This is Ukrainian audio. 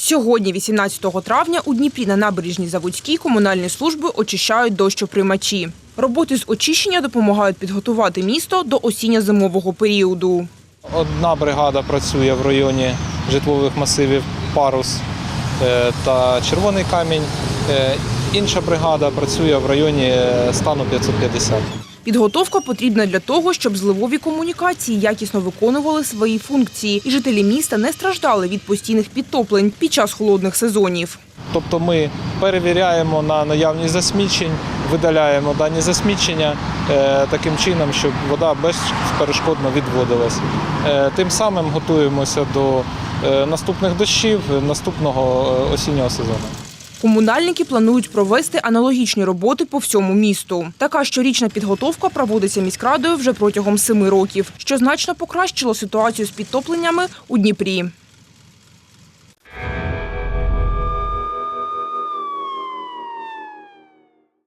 Сьогодні, 18 травня, у Дніпрі на набережній Заводській комунальні служби очищають дощоприймачі. Роботи з очищення допомагають підготувати місто до осінньо-зимового періоду. Одна бригада працює в районі житлових масивів Парус е, та Червоний камінь. Е, Інша бригада працює в районі е, стану 550. Підготовка потрібна для того, щоб зливові комунікації якісно виконували свої функції, і жителі міста не страждали від постійних підтоплень під час холодних сезонів. Тобто ми перевіряємо на наявність засмічень, видаляємо дані засмічення е, таким чином, щоб вода безперешкодно відводилась. Е, Тим самим готуємося до е, наступних дощів, наступного осіннього сезону. Комунальники планують провести аналогічні роботи по всьому місту. Така щорічна підготовка проводиться міськрадою вже протягом семи років, що значно покращило ситуацію з підтопленнями у Дніпрі.